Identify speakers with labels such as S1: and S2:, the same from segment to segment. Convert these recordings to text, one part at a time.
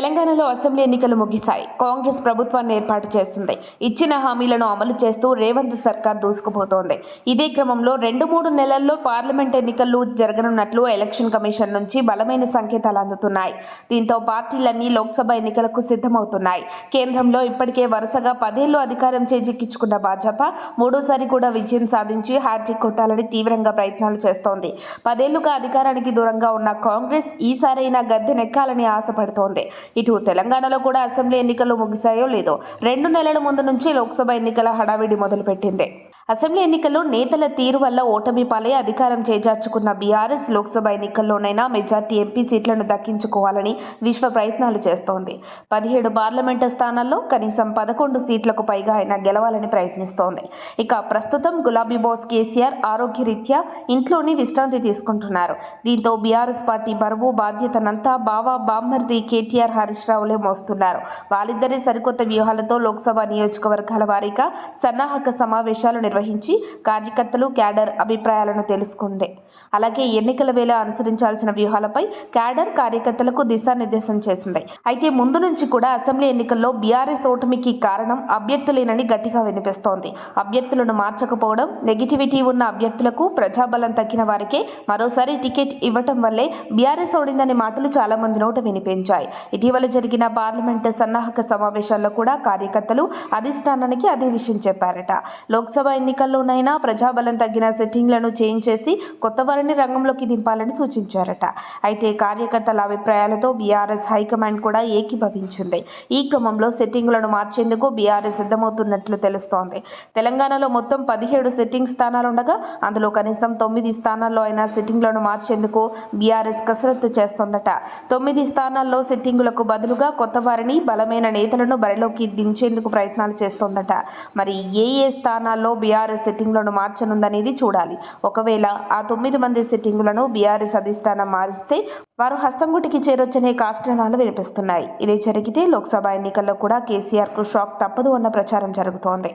S1: తెలంగాణలో అసెంబ్లీ ఎన్నికలు ముగిశాయి. కాంగ్రెస్ ప్రభుత్వాన్ని ఏర్పాటు చేస్తుంది. ఇచ్చిన హామీలను అమలు చేస్తూ రేవంత్ సర్కార్ దూసుకుపోతోంది. ఇదే క్రమంలో రెండు మూడు నెలల్లో పార్లమెంట్ ఎన్నికలు జరగనున్నట్లు ఎలక్షన్ కమిషన్ నుంచి బలమైన సంకేతాలు అందుతున్నాయి. దీంతో పార్టీలన్నీ లోక్సభ ఎన్నికలకు సిద్ధమవుతున్నాయి. కేంద్రంలో ఇప్పటికే వరుసగా పదేళ్ళు అధికారం చేజిక్కించుకున్న భాజపా మూడోసారి కూడా విజయం సాధించి హ్యాట్రిక్ కొట్టాలని తీవ్రంగా ప్రయత్నాలు చేస్తోంది. పదేళ్ళుగా అధికారానికి దూరంగా ఉన్న కాంగ్రెస్ ఈసారైనా గద్దెనెక్కాలని ఆశపడుతోంది. ఇటు తెలంగాణలో కూడా అసెంబ్లీ ఎన్నికలు ముగిశాయో లేదో రెండు నెలల ముందు నుంచి లోక్సభ ఎన్నికల హడావిడి మొదలుపెట్టింది. అసెంబ్లీ ఎన్నికల్లో నేతల తీరు వల్ల ఓటమి పాలై అధికారం చేజార్చుకున్న బీఆర్ఎస్ లోక్సభ ఎన్నికల్లోనైనా మెజార్టీ ఎంపీ సీట్లను దక్కించుకోవాలని విశ్వ ప్రయత్నాలు చేస్తోంది. పదిహేడు పార్లమెంటు స్థానాల్లో కనీసం పదకొండు సీట్లకు పైగా ఆయన గెలవాలని ప్రయత్నిస్తోంది. ఇక ప్రస్తుతం గులాబీ బాస్ కేసీఆర్ ఆరోగ్యరీత్యా ఇంట్లోనే విశ్రాంతి తీసుకుంటున్నారు. దీంతో బీఆర్ఎస్ పార్టీ బరువు బాధ్యతనంతా బావా బామ్మర్ది కేటీఆర్ హరీష్ రావులే మోస్తున్నారు. వాళ్ళిద్దరి సరికొత్త వ్యూహాలతో లోక్సభ నియోజకవర్గాల వారీగా సన్నాహక సమావేశాలు నిర్వహించి కార్యకర్తలు క్యాడర్ అభిప్రాయాలను తెలుసుకుంది. అలాగే ఎన్నికల వేళ అనుసరించాల్సిన వ్యూహాలపై క్యాడర్ కార్యకర్తలకు దిశానిర్దేశం చేసింది. అయితే ముందు నుంచి కూడా అసెంబ్లీ ఎన్నికల్లో బీఆర్ఎస్ ఓటమికి కారణం అభ్యర్థులేనని గట్టిగా వినిపిస్తోంది. అభ్యర్థులను మార్చకపోవడం నెగిటివిటీ ఉన్న అభ్యర్థులకు ప్రజాబలం తగ్గిన వారికే మరోసారి టికెట్ ఇవ్వటం వల్లే బీఆర్ఎస్ ఓడిందనే మాటలు చాలా మంది నోట వినిపించాయి. ఇటీవల జరిగిన పార్లమెంట్ సన్నాహక సమావేశాల్లో కూడా కార్యకర్తలు అధిష్టానానికి అదే విషయం చెప్పారట. లోక్సభ ఎన్నికల్లోనైనా ప్రజాబలం తగ్గిన సెట్టింగ్లను చేంజ్ చేసి కొత్త వారిని రంగంలోకి దింపాలని సూచించారట. అయితే కార్యకర్తల అభిప్రాయాలతో బీఆర్ఎస్ హైకమాండ్ కూడా ఏకీభవించింది. ఈ క్రమంలో సెట్టింగులను మార్చేందుకు బీఆర్ఎస్ సిద్ధమవుతున్నట్లు తెలుస్తోంది. తెలంగాణలో మొత్తం పదిహేడు సెట్టింగ్ స్థానాలుండగా అందులో కనీసం తొమ్మిది స్థానాల్లో అయినా సెట్టింగ్లను మార్చేందుకు బీఆర్ఎస్ కసరత్తు చేస్తోందట. తొమ్మిది స్థానాల్లో సెట్టింగులకు బదులుగా కొత్త వారిని బలమైన నేతలను బరిలోకి దించేందుకు ప్రయత్నాలు చేస్తోందట. మరి ఏ ఏ స్థానాల్లో బీఆర్ఎస్ సెట్టింగ్లను మార్చనుందనేది చూడాలి. ఒకవేళ ఆ తొమ్మిది మంది సిట్టింగులను బీఆర్ఎస్ అధిష్టానం మారిస్తే వారు హస్తంగుటికి చేరొచ్చనే కాస్ట్రణాలు వినిపిస్తున్నాయి. ఇదే జరిగితే లోక్సభ ఎన్నికల్లో కూడా కేసీఆర్కు షాక్ తప్పదు అన్న ప్రచారం జరుగుతోంది.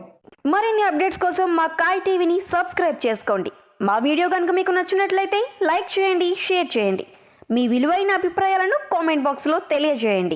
S2: మరిన్ని అప్డేట్స్ కోసం మా కాయ్ టీవీని సబ్స్క్రైబ్ చేసుకోండి. మా వీడియో కనుక మీకు నచ్చినట్లయితే లైక్ చేయండి షేర్ చేయండి. మీ విలువైన అభిప్రాయాలను కామెంట్ బాక్స్లో తెలియజేయండి.